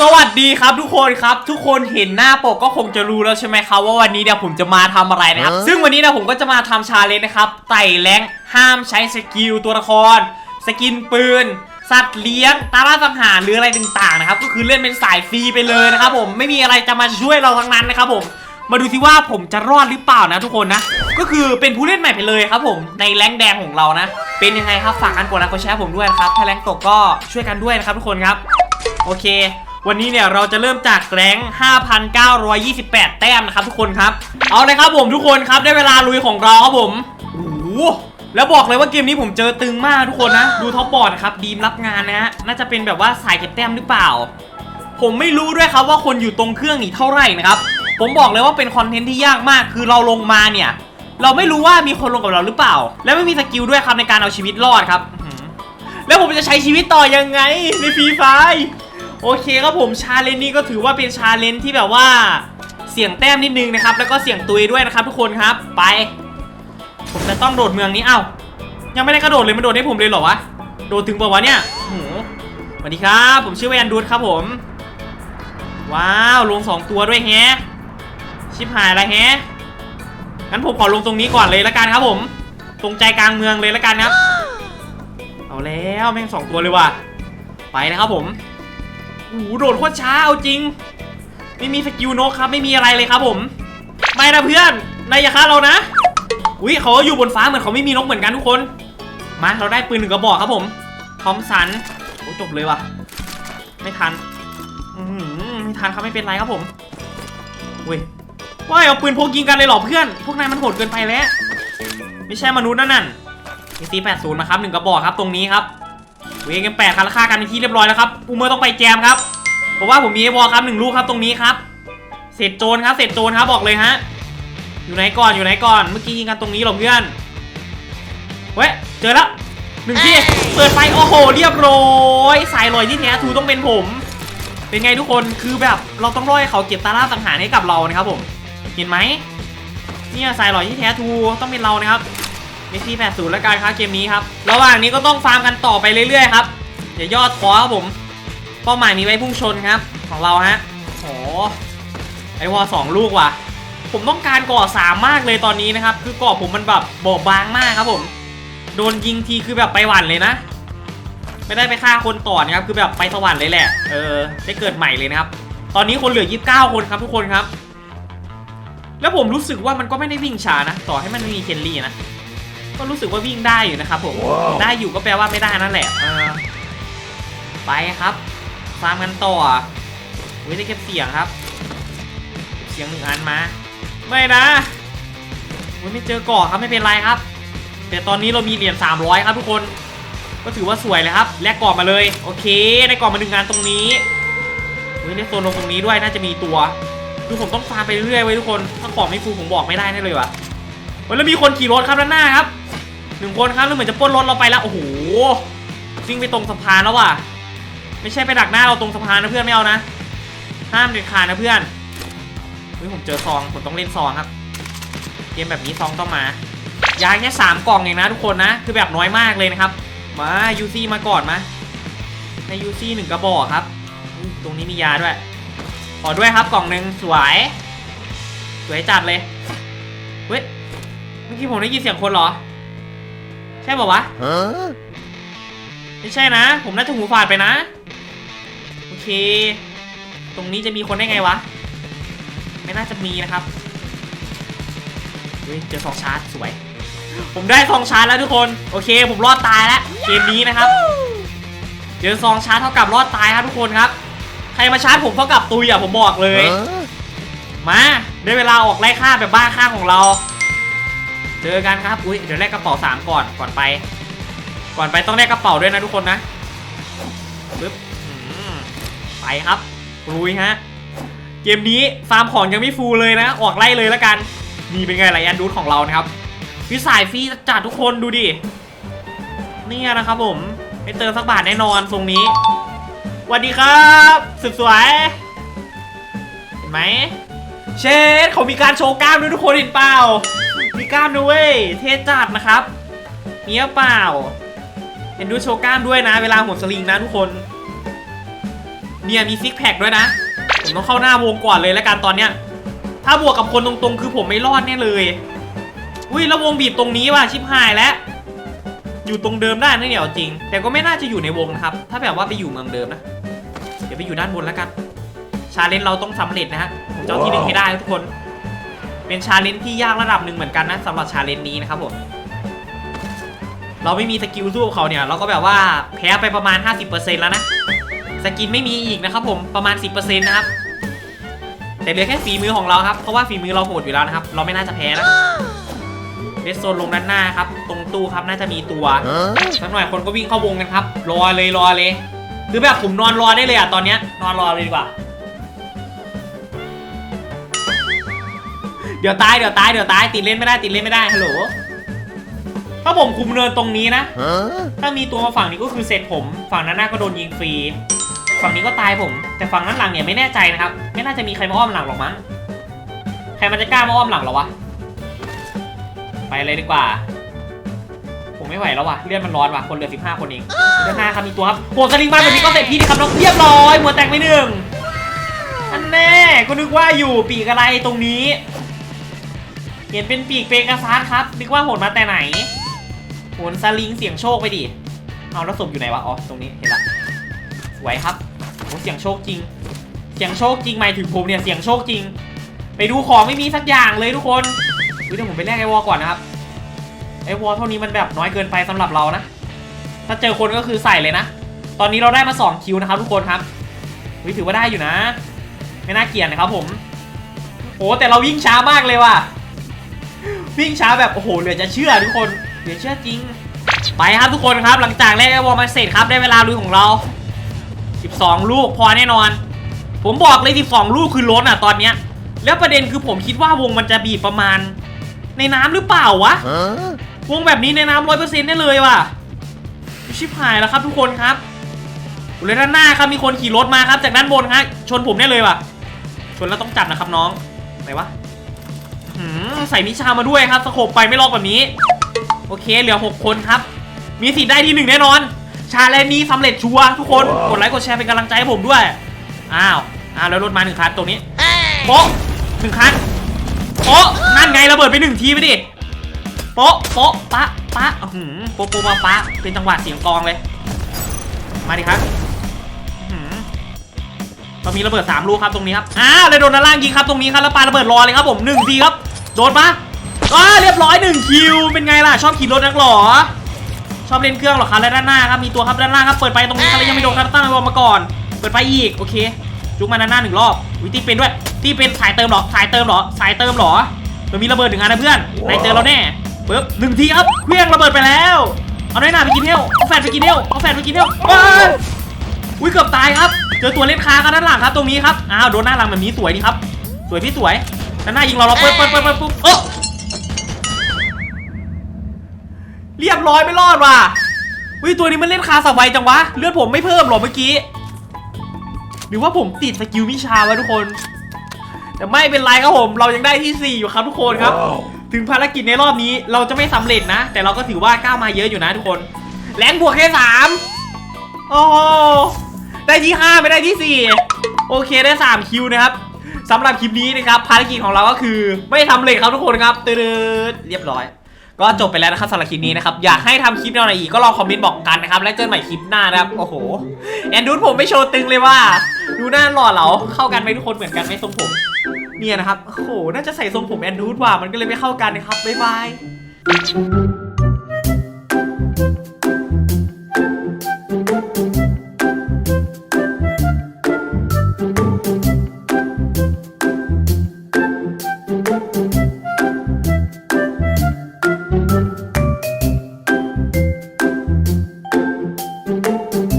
สวัสดีครับทุกคนครับ ทุกคนเห็นหน้าปกก็คงจะรู้แล้วใช่ไหมครับว่าวันนี้เนี่ยผมจะมาทำอะไรนะครับเออซึ่งวันนี้เนะผมก็จะมาทำชาเลนจ์นะครับไต่แรงค์ห้ามใช้สกิลตัวละคร สกินปืน สัตว์เลี้ยงตาล่าสังหารหรืออะไรต่างๆนะครับก็คือเล่นเป็นสายฟรีไปเลยนะครับผมไม่มีอะไรจะมาช่วยเราทั้งนั้นนะครับผมมาดูสิว่าผมจะรอดหรือเปล่านะทุกคนนะ ก็คือเป็นผู้เล่นใหม่ไปเลยครับผมในแรงค์แดงของเรานะ เป็นยังไงครับฝากกันกดไลค์กดแชร์ผมด้วยนะครับถ้าแรงค์ตกก็ช่วยกันด้วยนะครับทุกคนครับ โอเค วันนี้เนี่ยเราจะเริ่มจากแรง5,928 แต้มนะครับทุกคนครับ เอาเลยครับผมทุกคนครับได้เวลาลุยของเราครับผมโอ้โหแล้วบอกเลยว่าเกมนี้ผมเจอตึงมากทุกคนนะ ดูท็อปบอร์ดนะครับดีมรับงานนะฮะน่าจะเป็นแบบว่าสายเก็บแต้มหรือเปล่า ผมไม่รู้ด้วยครับว่าคนอยู่ตรงเครื่องนี่เท่าไหร่นะครับผมบอกเลยว่าเป็นคอนเทนต์ที่ยากมาก คือเราลงมาเนี่ย เราไม่รู้ว่ามีคนลงกับเราหรือเปล่า และไม่มีสกิลด้วยครับในการเอาชีวิตรอดครับ แล้วผมจะใช้ชีวิตต่อยังไงในฟรีไฟ โอเคครับผมชาเลนจ์นี้ก็ถือว่าเป็นชาเลนจ์ที่แบบว่าเสี่ยงแต้มนิดนึงนะครับ แล้วก็เสี่ยงตุยด้วยนะครับทุกคนครับไป ผมจะต้องโดดเมืองนี้เอ้ายังไม่ได้กระโดดเลยมันโดดให้ผมเลยเหรอวะโดดถึงปล่าวะเนี่ยโอ้โหสวัสดีครับ ผมชื่อแวนดูดครับผม ว้าวลงสองตัวด้วยแฮะชิบหายอะไรแฮะงั้นผมขอลงตรงนี้ก่อนเลยละกันครับผม ตรงใจกลางเมืองเลยละกันครับ เอาแล้วแม่งสองตัวเลยว่ะไปนะครับผม หโดดโคตรช้าเอาจริง ไม่มีสกิลนกครับไม่มีอะไรเลยครับผม ไม่นะเพื่อนนายอย่าฆ่าเรานะอุ้ยเขาอยู่บนฟ้าเหมือนเขาไม่มีนกเหมือนกันทุกคน มาเราได้ปืนหนึ่งกระบอกครับผมทอมสันโอ้จบเลยว่ะ ไม่ทันอืมไม่ทันครับไม่เป็นไรครับผมอุ้ยว่ายเอาปืนพกยิงกันเลยหรอเพื่อน พวกนายมันโหดเกินไปแล้ว ไม่ใช่มนุษย์นั่นนั่นซีแปดศูนย์นะครับหนึ่งกระบอกครับตรงนี้ครับ เวงกันแปดคันราคากันเป็นที่เรียบร้อยแล้วครับอูเมอร์ต้องไปแจมครับ เพราะว่าผมมีไอ้บอลครับหนึ่งลูกครับตรงนี้ครับเศษโจรครับเศษโจรครับบอกเลยฮะ อยู่ไหนก่อนอยู่ไหนก่อน เมื่อกี้ยิงกันตรงนี้หรอเพื่อน เว้ยเจอแล้วหนึ่งที่เปิดไฟโอ้โห เรียบร้อยสายลอยที่แท้ทูต้องเป็นผม เป็นไงทุกคนคือแบบเราต้องรอให้เขาเก็บตาล่าสังหารให้กับเรานะครับผม เห็นไหมเนี่ยสายลอยที่แท้ทูต้องเป็นเรานะครับ เมซี่แปดศูนย์แล้วกันครับเกมนี้ครับ ระหว่างนี้ก็ต้องฟาร์มกันต่อไปเรื่อยๆครับอย่ายอดท้อครับผม เป้าหมายมีไว้พุ่งชนครับ ของเราฮะโอ้ไอวอสองลูกว่ะ ผมต้องการก่อสามมากเลยตอนนี้นะครับ คือก่อผมมันแบบบอบบางมากครับผม โดนยิงทีคือแบบไปหวันเลยนะ ไม่ได้ไปฆ่าคนต่อนะครับ คือแบบไปสวรรค์เลยแหละ เออ ได้เกิดใหม่เลยนะครับ ตอนนี้คนเหลือ 29 คนครับทุกคนครับ แล้วผมรู้สึกว่ามันก็ไม่ได้วิ่งช้านะ ต่อให้มันไม่มีเคนลี่นะ ก็รู้สึกว่าวิ่งได้อยู่นะครับผมได้อยู่ก็แปลว่าไม่ได้นั่นแหละเออไปครับฟาร์มกันต่อวิได้เก็บเสียงครับเก็บเสียงหนึ่งอันมา ไม่นะอุ๊ยไม่เจอเกาะครับไม่เป็นไรครับ แต่ตอนนี้เรามีเหรียญ300 ครับทุกคน ก็ถือว่าสวยเลยครับ แลกกรอบมาเลย โอเค ได้กรอบมาหนึ่งงานตรงนี้เฮ้ยได้โซนลงตรงนี้ด้วยน่าจะมีตัว คือผมต้องฟาร์มไปเรื่อยๆไว้ยทุกคน ถ้าของไม่ฟูผมบอกไม่ได้แน่เลยว่ะเฮ้ย แล้วมีคนขี่รถครับด้านหน้าครับหนึ่งคนครับแล้วเหมือนจะป้นรถเราไปแล้วโอ้โหวิ่งไปตรงสะพานแล้วว่ะ ไม่ใช่ไปดักหน้าเราตรงสะพานนะเพื่อนไม่เอานะห้ามเด็ดขาดนะเพื่อนเฮ้ยผมเจอซองผมต้องเล่นซองครับ เกมแบบนี้ซองต้องมายาแค่สามกล่องเองนะทุกคนนะคือแบบน้อยมากเลยนะครับมายูซี่มาก่อนมาในยูซี่หนึ่งกระบอกครับตรงนี้มียาด้วยขอด้วยครับกล่องหนึ่งสวย สวยจัดเลยเฮ้ย มื่อกี้ผมได้ยินเสียงคนเหรอ ใช่ป่าวะไม่ใช่นะ ผมน่าจะหูฝาดไปนะ โอเค ตรงนี้จะมีคนได้ไงวะ ไม่น่าจะมีนะครับเฮ้ยเจอซองชาร์จสวย ผมได้ซองชาร์จแล้วทุกคน โอเค ผมรอดตายแล้วเกมนี้นะครับ เจอซองชาร์จเท่ากับรอดตายครับทุกคนครับ ใครมาชาร์จผมเท่ากับตุยอะผมบอกเลย มาได้เวลาออกไล่ฆ่าแบบบ้าข้างของเรา เจอกันครับ อุ้ยเดี๋ยวแลกกระเป๋าสามก่อน ก่อนไป ก่อนไปต้องแลกกระเป๋าด้วยนะทุกคนนะปึ๊บไปครับลุยฮะ เกมนี้ฟาร์มของยังไม่ฟูลเลยนะ ออกไล่เลยแล้วกันนี่เป็นไงไรอันดูดของเรานะครับ วิสายฟรีจัดทุกคนดูดิ เนี่ยนะครับผม ไม่เติมสักบาทแน่นอนทรงนี้สวัสดีครับสุดสวย เห็นไหม เชดเขามีการโชว์กล้ามด้วยทุกคนเห็นเปล่า มีกล้ามด้วยเท่จัดนะครับมีเปล่า เห็นดูโชว์กล้ามด้วยนะ เวลาหมดสลิงนะทุกคน เนี่ยมีซิกแพคด้วยนะ ผมต้องเข้าหน้าวงก่อนเลยแล้วกันตอนเนี้ย ถ้าบวกกับคนตรงๆ คือผมไม่รอดแน่เลย อุ้ยแล้ววงบีบตรงนี้ว่ะชิบหายแล้วอยู่ตรงเดิมได้นะเนี่ยเอาจริง แต่ก็ไม่น่าจะอยู่ในวงนะครับ ถ้าแบบว่าไปอยู่เมืองเดิมนะ เดี๋ยวไปอยู่ด้านบนแล้วกัน ชาเลนจ์เราต้องสำเร็จนะฮะผมจะเอาที่หนึ่งให้ได้ทุกคน เป็นชาเลนจ์ที่ยากระดับหนึ่งเหมือนกันนะสำหรับชาเลนจ์นี้นะครับผมเราไม่มีสกิลสู้กับเขาเนี่ยเราก็แบบว่าแพ้ไปประมาณ 50%แล้วนะสกินไม่มีอีกนะครับผมประมาณ 10%นะครับแต่เหลือแค่ฝีมือของเราครับเพราะว่าฝีมือเราโหดอยู่แล้วนะครับ เราไม่น่าจะแพ้นะเรสโซนลงด้านหน้าครับ ตรงตู้ครับน่าจะมีตัวสักหน่อยคนก็วิ่งเข้าวงกันครับรอเลยรอเลย หรือแบบผมนอนรอได้เลยอะตอนเนี้ยนอนรอเลยดีกว่า เดี๋ยวตายเดี๋ยวตายเดี๋ยวตายติดเล่นไม่ได้ติดเล่นไม่ได้ฮัลโหลถ้าผมคุมเนินตรงนี้นะ ถ้ามีตัวมาฝั่งนี้ก็คือเสร็จผม ฝั่งนั้นหน้าก็โดนยิงฟรี ฝั่งนี้ก็ตายผม แต่ฝั่งนั้นหลังเนี่ยไม่แน่ใจนะครับ ไม่น่าจะมีใครมาอ้อมหลังหรอกมั้ง ใครมันจะกล้ามาอ้อมหลังเหรอวะ ไปเลยดีกว่า ผมไม่ไหวแล้วว่ะเลือดมันร้อนว่ะคนเหลือ 15 คนเองเดือนหน้าครับมีตัวครับโหสลิงมาแบบนี้ก็เสร็จพี่ดีครับน้องเรียบร้อยหัวแตกไปหนึ่งอันแน่ก็นึกว่าอยู่ปีกอะไรตรงนี้ เห็นเป็นปีกเปกาซัสครับ นึกว่าโหดมาแต่ไหน โหนสลิงเสียงโชคไปดิ เอาแล้วศพอยู่ไหนวะ อ๋อ ตรงนี้เห็นละ สวยครับโอ้เสียงโชคจริง เสียงโชคจริงหมายถึงผมเนี่ยเสียงโชคจริง ไปดูของไม่มีสักอย่างเลยทุกคนอุ๊ยเดี๋ยวผมไปแลกไอวอก่อนนะครับ ไอวอเท่านี้มันแบบน้อยเกินไปสำหรับเรานะ ถ้าเจอคนก็คือใส่เลยนะ ตอนนี้เราได้มา 2 คิวนะครับทุกคนครับวิถือว่าได้อยู่นะ ไม่น่าเกลียดนะครับผมโอ้แต่เราวิ่งช้ามากเลยว่ะ วิ่งช้าแบบโอ้โหเหลือจะเชื่อทุกคนเหลือเชื่อจริง ไปครับทุกคนครับ หลังจากแลกไอวอลมาเสร็จครับได้เวลาลุยของเรา 12 ลูกพอแน่นอน ผมบอกเลย 12 ลูกคือล้นอะตอนเนี้ย แล้วประเด็นคือผมคิดว่าวงมันจะบีบประมาณ ในน้ำหรือเปล่าวะวงแบบนี้ในน้ำร้อยเปอร์เซ็นต์ได้เลยว่ะชิบหายแล้วครับทุกคนครับอยู่เลยด้านหน้าครับมีคนขี่รถมาครับ จากด้านบนครับชนผมได้เลยว่ะชนแล้วต้องจับนะครับน้องไหนวะหืม ใส่นิชามาด้วยครับสโคบไปไม่ลอกแบบนี้ โอเค เหลือ 6 คนครับ มีสิทธิ์ได้ที่หนึ่งแน่นอน ชาเลนจ์นี้สำเร็จชัวร์ทุกคน กดไลค์กดแชร์เป็นกำลังใจให้ผมด้วย อ้าวอ้าวแล้วรถมาหนึ่งคันตรงนี้โป๊ะหนึ่งคันโป๊ะนั่นไงระเบิดไปหนึ่งทีไปดิโป๊ะโป๊ะปะปะหืมโป๊ะโป๊ะปะปะเป็นจังหวะเสียงกองเลย มาดิครับเรามีระเบิดสามลูกครับตรงนี้ครับอ้าวเลยโดนด้านล่างยิงครับตรงนี้ครับแล้วปาระเบิดรอเลยครับผมหนึ่งทีครับ โดนปะอ้าเรียบร้อยหนึ่งคิว เป็นไงล่ะ ชอบขี่รถนักหรอ ชอบเล่นเครื่องหรอครับและด้านหน้าครับ มีตัวครับด้านล่างครับ เปิดไปตรงนี้ครับยังไม่โดนครับตั้งไว้วอมาก่อน เปิดไปอีก โอเค จุกมาด้านหน้าหนึ่งรอบ วิตีเป็นด้วย ตีเป็นสายเติมหรอ สายเติมหรอ สายเติมหรอเรามีระเบิดหนึ่งอันนะเพื่อนนายเจอเราแน่ปึ๊บหนึ่งทีครับ เครื่องระเบิดไปแล้ว เอาน้อยหนาไปกินเฮลเอาแฟนไปกินเฮลเอาแฟนไปกินเฮลว้ายอุ้ยเกือบตายครับ เจอตัวเล่นค้ากันด้านหลังครับ ตรงนี้ครับ อ้าวโดนหน้าหลังแบบนี้สวยดีครับ สวยพี่สวย ด้านหน้ายิงเราเราเปิดเปิดเปิดเปิดปุ๊บเออเรียบร้อยไม่รอดว่ะอุ้ยตัวนี้มันเล่นคาสบายจังวะ เลือดผมไม่เพิ่มหรอเมื่อกี้ หรือว่าผมติดสกิลวิชาวะทุกคน แต่ไม่เป็นไรครับผม เรายังได้ที่ 4 อยู่ครับทุกคนครับ ถึงภารกิจในรอบนี้เราจะไม่สำเร็จนะ แต่เราก็ถือว่าก้าวมาเยอะอยู่นะทุกคน แรงบวกแค่3โอ้โหได้ที่ 5 ไม่ได้ที่ 4 โอเคได้ 3 คิวนะครับ สำหรับคลิปนี้นะครับภารกิจของเราก็คือไม่สำเร็จครับทุกคนครับตืดเรียบร้อย ก็จบไปแล้วนะครับสำหรับคลิปนี้นะครับอยากให้ทำคลิปแนวไหนอีกก็ลองคอมเมนต์บอกกันนะครับแล้วเจอกันใหม่คลิปหน้านะครับโอ้โหแอนดูดผมไม่โชว์ตึงเลยว่า ดูหน้าหล่อเหลาเข้ากันไหมทุกคนเหมือนกันไหมทรงผมเนี่ยนะครับโอ้โหน่าจะใส่ทรงผมแอนดูดว่ะมันก็เลยไม่เข้ากันนะครับบ๊ายบาย